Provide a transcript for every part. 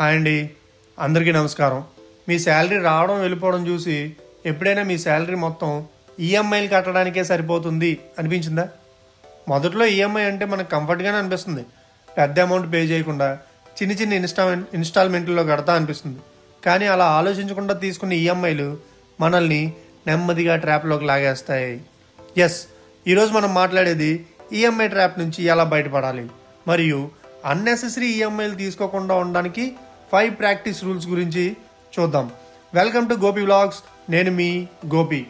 Hi అండి. అందరికీ నమస్కారం. మీ శాలరీ రావడం వెళ్ళిపోవడం చూసి ఎప్పుడైనా మీ శాలరీ మొత్తం ఈఎంఐలు కట్టడానికే సరిపోతుంది అనిపించిందా? మొదట్లో ఈఎంఐ అంటే మనకు కంఫర్ట్గానే అనిపిస్తుంది. పెద్ద అమౌంట్ పే చేయకుండా చిన్న చిన్న ఇన్స్టా ఇన్స్టాల్మెంట్లో కడతా అనిపిస్తుంది. కానీ అలా ఆలోచించకుండా తీసుకున్న ఈఎంఐలు మనల్ని నెమ్మదిగా ట్రాప్లోకి లాగేస్తాయి. ఎస్ ఈరోజు మనం మాట్లాడేది ఈఎంఐ ట్రాప్ నుంచి ఎలా బయటపడాలి? మరియు అన్నెసెసరీ ఈఎంఐలు తీసుకోకుండా ఉండడానికి ఫైవ్ ప్రాక్టీస్ రూల్స్ గురించి చూద్దాం. వెల్కమ్ టు గోపి వ్లాగ్స్ నేను మీ Gopi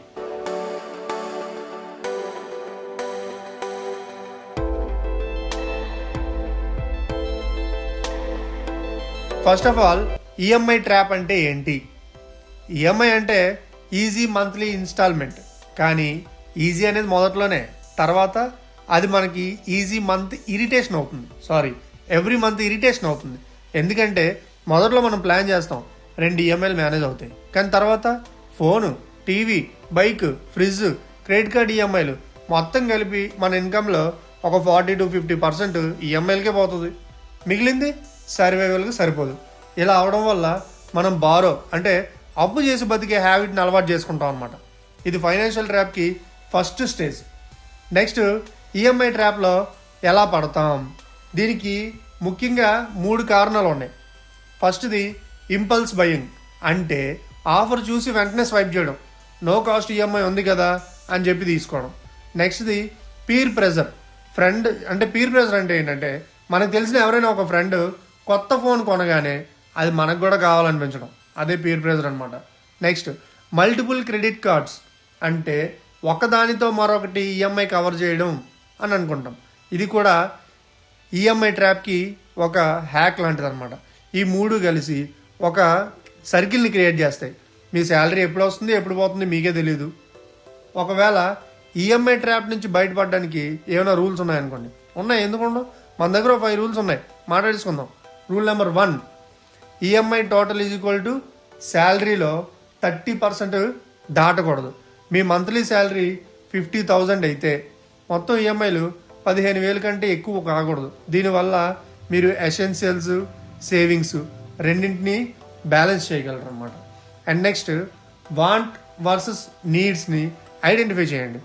first of all EMI trap అంటే ఏంటి? ఈఎంఐ అంటే ఈజీ మంత్లీ ఇన్స్టాల్మెంట్ కానీ ఈజీ అనేది మొదట్లోనే తర్వాత అది మనకి ఈజీ మంత్ ఇరిటేషన్ అవుతుంది. సారీ ఎవ్రీ మంత్ ఇరిటేషన్ అవుతుంది. ఎందుకంటే మొదట్లో మనం ప్లాన్ చేస్తాం రెండు ఈఎంఐలు మేనేజ్ అవుతాయి. కానీ తర్వాత phone TV bike fridge credit card ఈఎంఐలు మొత్తం కలిపి మన ఇన్కంలో ఒక ఫార్టీ టు ఫిఫ్టీ పర్సెంట్ ఈఎంఐలకే పోతుంది. మిగిలింది సర్వైవల్కి సరిపోదు. ఇలా అవడం వల్ల మనం బారో అంటే అప్పు చేసి బతికే హ్యాబిట్ని అలవాటు చేసుకుంటాం అనమాట ఇది ఫైనాన్షియల్ ట్రాప్కి ఫస్ట్ స్టేజ్ నెక్స్ట్ ఈఎంఐ ట్రాప్లో ఎలా పడతాం? దీనికి ముఖ్యంగా మూడు కారణాలు ఉన్నాయి. ఫస్ట్ది ఇంపల్స్ బయింగ్ అంటే ఆఫర్ చూసి వెంటనే స్వైప్ చేయడం. నో కాస్ట్ ఈఎంఐ ఉంది కదా అని చెప్పి తీసుకోవడం. నెక్స్ట్ది పీర్ ప్రెజర్ ఫ్రెండ్ అంటే పీర్ ప్రెజర్ అంటే ఏంటంటే మనకు తెలిసిన ఎవరైనా ఒక ఫ్రెండ్ కొత్త ఫోన్ కొనగానే అది మనకు కూడా కావాలనిపించడం. అదే పీర్ ప్రెజర్ అనమాట నెక్స్ట్ మల్టిపుల్ క్రెడిట్ కార్డ్స్ అంటే ఒకదానితో మరొకటి ఈఎంఐ కవర్ చేయడం అని అనుకుంటాం. ఇది కూడా ఈఎంఐ ట్రాప్కి ఒక హ్యాక్ లాంటిది అనమాట ఈ మూడు కలిసి ఒక సర్కిల్ని క్రియేట్ చేస్తాయి. మీ శాలరీ ఎప్పుడు వస్తుంది ఎప్పుడు పోతుంది మీకే తెలియదు ఒకవేళ ఈఎంఐ ట్రాప్ నుంచి బయటపడడానికి ఏమైనా రూల్స్ ఉన్నాయనుకోండి. ఉన్నాయి ఎందుకు మన దగ్గర ఫైవ్ రూల్స్ ఉన్నాయి. మాట్లాడేసుకుందాం. Rule number one EMI total is equal to శాలరీలో thirty percent దాటకూడదు. మీ మంత్లీ శాలరీ ఫిఫ్టీ థౌజండ్ అయితే మొత్తం ఈఎంఐలు పదిహేను వేల కంటే ఎక్కువ కాకూడదు. దీనివల్ల మీరు ఎసెన్షియల్స్ సేవింగ్స్ రెండింటిని బ్యాలెన్స్ చేయగలరు అనమాట అండ్ నెక్స్ట్ వాంట్ వర్సెస్ నీడ్స్ని ఐడెంటిఫై చేయండి.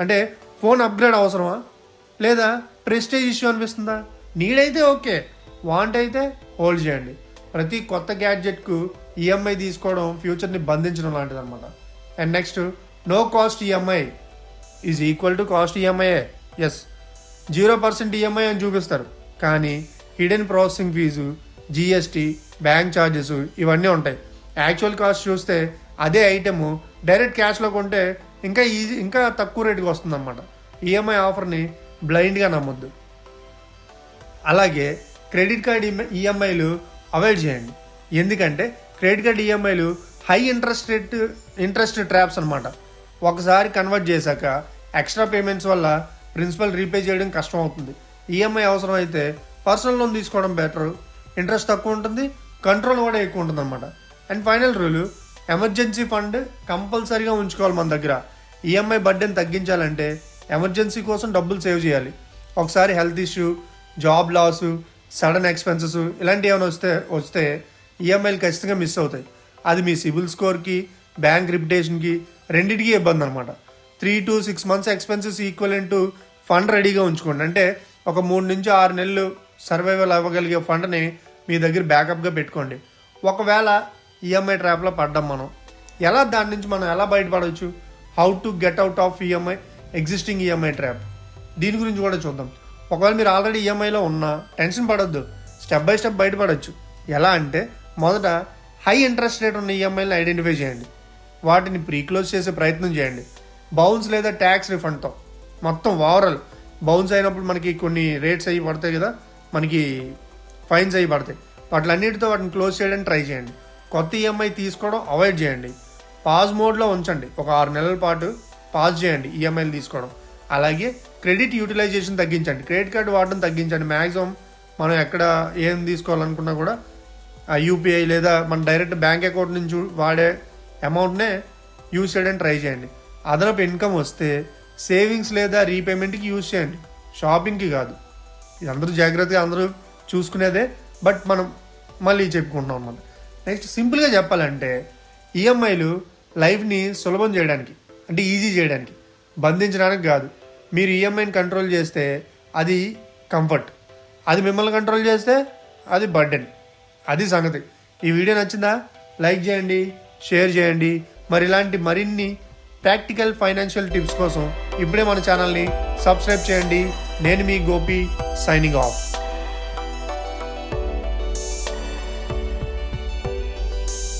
అంటే ఫోన్ అప్గ్రేడ్ అవసరమా? లేదా ప్రెస్టేజ్ ఇష్యూ అనిపిస్తుందా? నీడ్ అయితే ఓకే. వాంట్ అయితే హోల్డ్ చేయండి. ప్రతి కొత్త గ్యాడ్జెట్కు ఈఎంఐ తీసుకోవడం ఫ్యూచర్ని బంధించడం లాంటిది అనమాట and next no cost EMI is equal to cost ఈఎంఐఏ ఎస్ జీరో పర్సెంట్ ఈఎంఐ అని చూపిస్తారు. కానీ hidden processing fee GST bank charges ఇవన్నీ ఉంటాయి. యాక్చువల్ కాస్ట్ చూస్తే అదే ఐటెము డైరెక్ట్ క్యాష్లో కొంటే ఇంకా ఈజీ ఇంకా తక్కువ రేటుకి వస్తుందన్నమాట. ఈఎంఐ ఆఫర్ని బ్లైండ్గా నమ్మొద్దు. అలాగే క్రెడిట్ కార్డ్ ఈఎంఐలు అవాయిడ్ చేయండి. ఎందుకంటే క్రెడిట్ కార్డ్ ఈఎంఐలు high interest rate interest traps అనమాట ఒకసారి కన్వర్ట్ చేశాక ఎక్స్ట్రా పేమెంట్స్ వల్ల ప్రిన్సిపల్ రీపే చేయడం కష్టం అవుతుంది. ఈఎంఐ అవసరం అయితే పర్సనల్ లోన్ తీసుకోవడం బెటర్ ఇంట్రెస్ట్ తక్కువ ఉంటుంది కంట్రోల్ కూడా ఎక్కువ ఉంటుంది అనమాట and final rule emergency fund కంపల్సరీగా ఉంచుకోవాలి మన దగ్గర. ఈఎంఐ బడ్డెని తగ్గించాలంటే ఎమర్జెన్సీ కోసం డబ్బులు సేవ్ చేయాలి. ఒకసారి health issue job loss sudden expenses ఇలాంటివి ఏమైనా వస్తే వస్తే ఈఎంఐలు ఖచ్చితంగా మిస్ అవుతాయి. అది మీ సిబిల్ స్కోర్కి బ్యాంక్ రిప్యుటేషన్కి రెండింటికి ఇబ్బంది అనమాట three to six months expenses equal to fund రెడీగా ఉంచుకోండి. అంటే ఒక మూడు నుంచి ఆరు నెలలు సర్వైవల్ అవ్వగలిగే ఫండ్ని మీ దగ్గర బ్యాకప్గా పెట్టుకోండి. ఒకవేళ ఈఎంఐ ట్రాప్లో పడ్డాం మనం ఎలా దాని నుంచి మనం ఎలా బయటపడవచ్చు? How to get out of EMI existing EMI trap దీని గురించి కూడా చూద్దాం. ఒకవేళ మీరు ఆల్రెడీ ఈఎంఐలో ఉన్నా టెన్షన్ పడొద్దు. స్టెప్ బై స్టెప్ బయటపడవచ్చు ఎలా అంటే మొదట హై ఇంట్రెస్ట్ రేట్ ఉన్న ఈఎంఐలను ఐడెంటిఫై చేయండి. వాటిని ప్రీక్లోజ్ చేసే ప్రయత్నం చేయండి. బౌన్స్ లేదా ట్యాక్స్ రిఫండ్తో. మొత్తం ఓవరాల్. బౌన్స్ అయినప్పుడు మనకి కొన్ని రేట్స్ అయ్యి పడతాయి కదా మనకి ఫైన్స్ అయ్యి పడతాయి. వాటిలన్నిటితో వాటిని క్లోజ్ చేయడానికి ట్రై చేయండి. కొత్త ఈఎంఐ తీసుకోవడం అవాయిడ్ చేయండి. పాజ్ మోడ్లో ఉంచండి. ఒక ఆరు నెలల పాటు పాజ్ చేయండి ఈఎంఐలు తీసుకోవడం. అలాగే క్రెడిట్ యూటిలైజేషన్ తగ్గించండి. క్రెడిట్ కార్డు వాడడం తగ్గించండి. మ్యాక్సిమం మనం ఎక్కడ ఏం తీసుకోవాలనుకున్నా కూడా యూపీఐ లేదా మన డైరెక్ట్ బ్యాంక్ అకౌంట్ నుంచి వాడే అమౌంట్నే యూజ్ చేయడానికి ట్రై చేయండి. అదనపు ఇన్కమ్ వస్తే సేవింగ్స్ లేదా రీపేమెంట్కి యూజ్ చేయండి. షాపింగ్కి కాదు. ఇది అందరూ జాగ్రత్తగా అందరూ చూసుకునేదే బట్ మనం మళ్ళీ చెప్పుకుంటున్నాం అన్నమాట. నెక్స్ట్ సింపుల్గా చెప్పాలంటే ఈఎంఐలు లైఫ్ని సులభం చేయడానికి అంటే ఈజీ చేయడానికి బంధించడానికి కాదు. మీరు ఈఎంఐని కంట్రోల్ చేస్తే అది కంఫర్ట్. అది మిమ్మల్ని కంట్రోల్ చేస్తే అది బర్డెన్. అది సంగతి. ఈ వీడియో నచ్చిందా? లైక్ చేయండి షేర్ చేయండి. మరి ఇలాంటి మరిన్ని ప్రాక్టికల్ ఫైనాన్షియల్ టిప్స్ కోసం ఇప్పుడే మన ఛానల్ని సబ్స్క్రైబ్ చేయండి. నేను మీ గోపి సైనింగ్ ఆఫ్